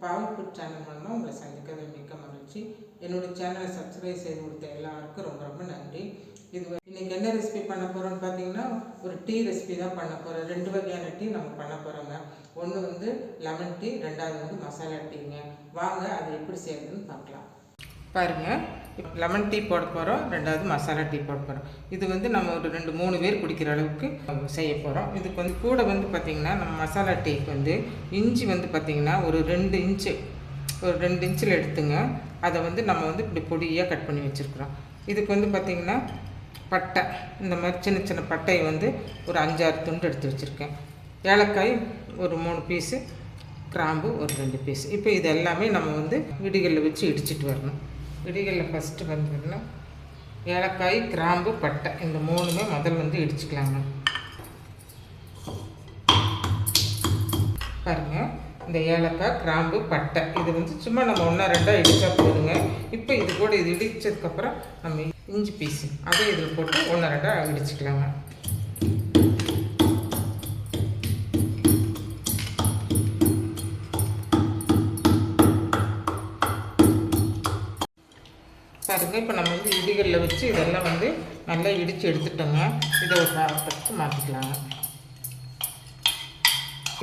Travel food channel மூலமாக உங்களை சந்திக்கிறது மிக்க மகிழ்ச்சி. என்னோட சேனலை சப்ஸ்கிரைப் செய்து கொடுத்த எல்லாருக்கும் ரொம்ப ரொம்ப நன்றி. இது வந்து- இன்னைக்கு என்ன ரெசிபி பண்ண போகிறோம்னு பார்த்தீங்கன்னா ஒரு டீ ரெசிபி தான் பண்ண போகிறோம் ரெண்டு வகையான டீ நம்ம பண்ண போகிறோங்க ஒன்று வந்து லெமன் டீ ரெண்டாவது வந்து மசாலா டீங்க வாங்க அதை எப்படி செய்யறதுன்னு பார்க்கலாம். பாருங்கள் லெமன் டீ போட போகிறோம் ரெண்டாவது மசாலா டீ போட போகிறோம் இது வந்து நம்ம ஒரு ரெண்டு மூணு பேர் குடிக்கிற அளவுக்கு செய்ய போகிறோம் இதுக்கு வந்து கூட வந்து பார்த்திங்கன்னா நம்ம மசாலா டீக்கு வந்து இஞ்சி வந்து பார்த்திங்கன்னா ஒரு ரெண்டு இன்ச்சு ஒரு ரெண்டு இன்ச்சில் எடுத்துங்க. அதை வந்து நம்ம வந்து இப்படி பொடியாக கட் பண்ணி வச்சுருக்குறோம். இதுக்கு வந்து பார்த்திங்கன்னா பட்டை இந்த மாதிரி சின்ன சின்ன பட்டையை வந்து ஒரு அஞ்சாறு துண்டு எடுத்து வச்சுருக்கேன். ஏலக்காய் ஒரு மூணு பீஸு கிராம்பு ஒரு ரெண்டு பீஸ் இப்போ இது எல்லாமே நம்ம வந்து விடுகளில் வச்சு இடிச்சிட்டு வரணும். இடிகளில் ஃபஸ்ட்டு வந்துன்னா ஏலக்காய் கிராம்பு பட்டை. இந்த மூணுமே முதல் வந்து இடிச்சுக்கலாங்க. பாருங்கள் இந்த ஏலக்காய் கிராம்பு பட்டை. இது வந்து சும்மா நம்ம ஒன்றா ரெண்டாக இடித்தா போதுங்க. இப்போ இது கூட இது இடித்ததுக்கப்புறம் நம்ம இஞ்சி பீஸு அதை இதில் போட்டு ஒன்றா ரெண்டாக இடிச்சுக்கலாங்க. பாருங்கள் இப்போ நம்ம வந்து இடிகளில் வச்சு இதெல்லாம் வந்து நல்லா இடித்து எடுத்துட்டோங்க. இதை ஒரு பாத்திரத்துக்கு மாற்றிக்கலாங்க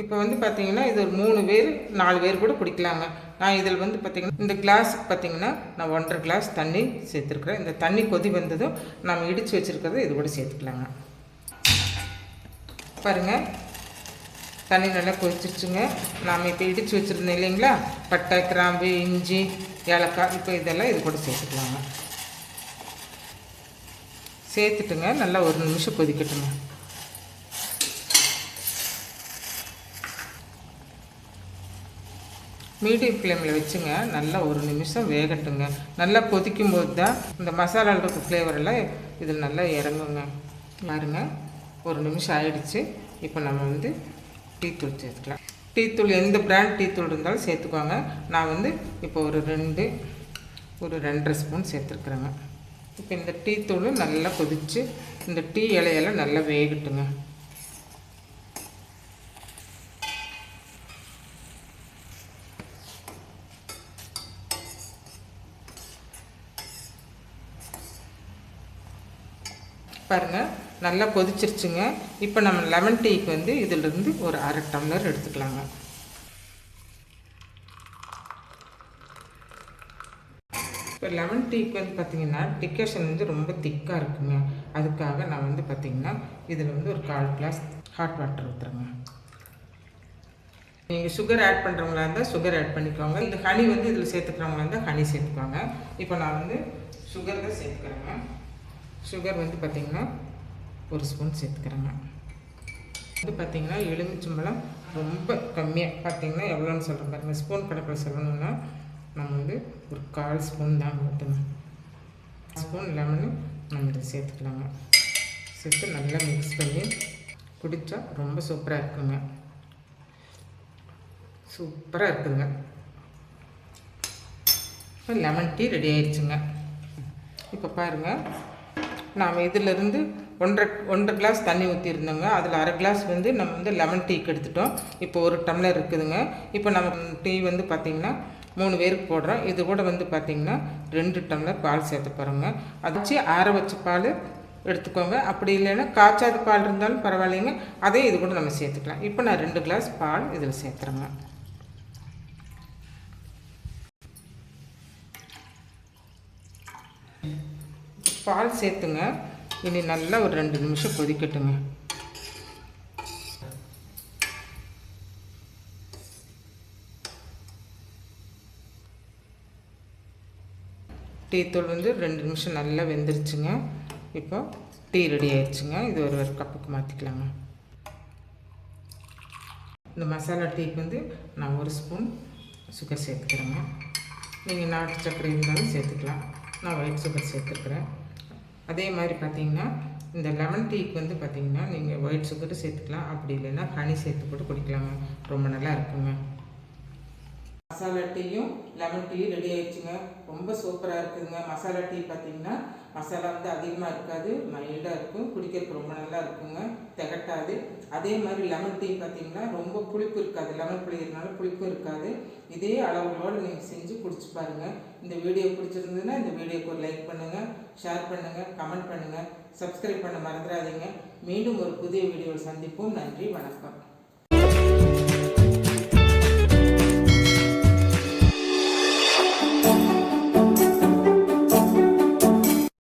இப்போ வந்து பார்த்தீங்கன்னா இது ஒரு மூணு பேர் நாலு பேர் கூட குடிக்கலாங்க. நான் இதில் வந்து பார்த்திங்கன்னா இந்த கிளாஸுக்கு பார்த்தீங்கன்னா நான் ஒன்றரை கிளாஸ் தண்ணி சேர்த்துருக்குறேன். இந்த தண்ணி கொதி வந்ததும் நம்ம இடித்து வச்சுருக்கிறத இது கூட சேர்த்துக்கலாங்க. பாருங்கள் தண்ணி நல்லா கொதிச்சிருச்சுங்க. நாம் இப்போ இடித்து வச்சுருந்தோம் இல்லைங்களா? பட்டை கிராம்பு இஞ்சி ஏலக்காய் இப்போ இதெல்லாம் இது கூட சேர்த்துக்கலாங்க. சேர்த்துட்டுங்க. நல்லா ஒரு நிமிஷம் கொதிக்கட்டுங்க. மீடியம் ஃப்ளேமில் வச்சுங்க. நல்லா ஒரு நிமிஷம் வேகட்டுங்க. நல்லா கொதிக்கும் போது தான் இந்த மசாலாவில் இருக்க ஃப்ளேவரெல்லாம் இதில் நல்லா இறங்குங்க. பாருங்க. ஒரு நிமிஷம் ஆயிடுச்சு. இப்போ நம்ம வந்து டீத்தூள் சேர்த்துக்கலாம். டீத்தூள் எந்த பிராண்ட் டீத்தூள் இருந்தாலும் சேர்த்துக்கோங்க. நான் வந்து இப்போ ஒரு ரெண்டு ஒரு ரெண்டரை ஸ்பூன் சேர்த்துருக்குறேங்க. இப்போ இந்த டீத்தூள் நல்லா கொதித்து இந்த டீ இலையெல்லாம் நல்லா வேகட்டுங்க. பாருங்கள் நல்லா கொதிச்சிருச்சுங்க. இப்போ நம்ம லெமன் டீக்கு வந்து இதிலிருந்து ஒரு அரை டம்ளர் எடுத்துக்கலாங்க. இப்போ லெமன் டீக்கு வந்து பார்த்திங்கன்னா டிக்கேஷன் வந்து ரொம்ப திக்காக இருக்குங்க. அதுக்காக நான் வந்து பார்த்திங்கன்னா இதில் வந்து ஒரு கால் கிளாஸ் ஹாட் வாட்டர் ஊற்றுறேங்க நீங்கள் சுகர் ஆட் பண்ணுறவங்களா இருந்தால் சுகர் ஆட் பண்ணிக்கோங்க. இந்த ஹனி வந்து இதில் சேர்த்துக்கிறவங்களா இருந்தால் ஹனி சேர்த்துக்கோங்க. இப்போ நான் வந்து சுகர் தான் சேர்த்துக்கிறேங்க. சுகர் வந்து பார்த்திங்கன்னா ஒரு ஸ்பூன் சேர்த்துக்கிறேங்க. இது பார்த்திங்கன்னா எலுமிச்சம்பழம் ரொம்ப கம்மியாக பார்த்திங்கன்னா எவ்வளோன்னு சொல்கிறேன் பாருங்க. ஸ்பூன் கணக்கில் சொல்லணும்னா நம்ம வந்து ஒரு கால் ஸ்பூன் தான் ஊற்றணும் ஸ்பூன் லெமனு நம்ம இதை சேர்த்துக்கலாங்க. சேர்த்து நல்லா மிக்ஸ் பண்ணி குடித்தா ரொம்ப சூப்பராக இருக்குங்க. சூப்பராக இருக்குதுங்க. லெமன் டீ ரெடி ஆயிடுச்சுங்க. இப்போ பாருங்கள் நாம் இதிலிருந்து ஒன்றரை ஒன்றரை கிளாஸ் தண்ணி ஊற்றிருந்தோங்க அதில் அரை கிளாஸ் வந்து நம்ம வந்து லெமன் டீக்கு எடுத்துட்டோம். இப்போ ஒரு டம்ளர் இருக்குதுங்க. இப்போ நம்ம டீ வந்து பார்த்திங்கன்னா மூணு பேருக்கு போடுறோம். இது கூட வந்து பார்த்திங்கன்னா ரெண்டு டம்ளர் பால் சேர்த்து போகிறோங்க அதை வச்சு ஆற வச்ச பால் எடுத்துக்கோங்க. அப்படி இல்லைன்னா காய்ச்சாத பால் இருந்தாலும் பரவாயில்லைங்க. அதே இது கூட நம்ம சேர்த்துக்கலாம். இப்போ நான் ரெண்டு கிளாஸ் பால் இதில் சேர்த்துறேங்க. பால் சேர்த்துங்க. இனி நல்லா ஒரு ரெண்டு நிமிஷம் கொதிக்கட்டுங்க. டீத்தூள் வந்து ரெண்டு நிமிஷம் நல்லா வெந்துருச்சுங்க. இப்போ டீ ரெடி ஆயிடுச்சுங்க. இது ஒரு ஒரு கப்புக்கு மாற்றிக்கலாங்க இந்த மசாலா டீக்கு வந்து நான் ஒரு ஸ்பூன் சுகர் சேர்த்துக்கிறேங்க. நீங்கள் நாட்டு சர்க்கரை இருந்தாலும் சேர்த்துக்கலாம். நான் ஒயிட் சுகர் சேர்த்துருக்குறேன் அதே மாதிரி பார்த்தீங்கன்னா இந்த லெமன் டீக்கு வந்து பார்த்தீங்கன்னா நீங்கள் ஒயிட் சுகர் சேர்த்துக்கலாம். அப்படி இல்லைன்னா ஹனி சேர்த்து போட்டு குடிக்கலாங்க ரொம்ப நல்லா இருக்குங்க மசாலா டீயும் லெமன் டீயும் ரெடி ஆயிடுச்சுங்க. ரொம்ப சூப்பராக இருக்குதுங்க மசாலா டீ பார்த்தீங்கன்னா மசாலா வந்து அதிகமாக இருக்காது மைல்டாக இருக்கும் குடிக்கிறதுக்கு ரொம்ப நல்லா இருக்குங்க திகட்டாது. அதே மாதிரி லெமன் டீ பார்த்தீங்கன்னா ரொம்ப புளிப்பு இருக்காது. லெமன் புளிக்கிறதுனால புளிப்பு இருக்காது. இதே அளவுகளோடு நீங்கள் செஞ்சு குடிச்சு பாருங்கள் இந்த வீடியோ பிடிச்சிருந்ததுன்னா இந்த வீடியோக்கு ஒரு லைக் பண்ணுங்கள் ஷேர் பண்ணுங்கள் கமெண்ட் பண்ணுங்கள் சப்ஸ்கிரைப் பண்ண மறந்துடாதீங்க. மீண்டும் ஒரு புதிய வீடியோவில் சந்திப்போம். நன்றி வணக்கம்.